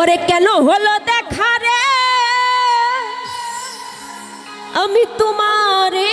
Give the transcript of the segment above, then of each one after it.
ওরে কেন হলো দেখা রে? আমি তোমারে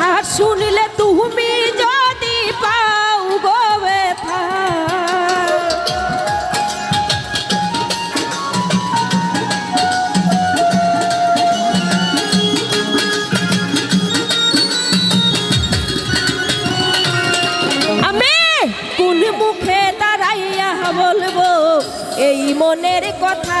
কথা শুনলে তুমি যদি পাও গো ব্যথা। এই মনের কথা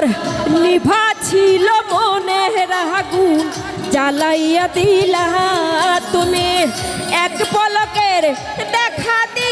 আমার নিভা ছিল মনে রাগুন জ্বালাইয়া দিলা তুমি। এক পলকের দেখা কাইরা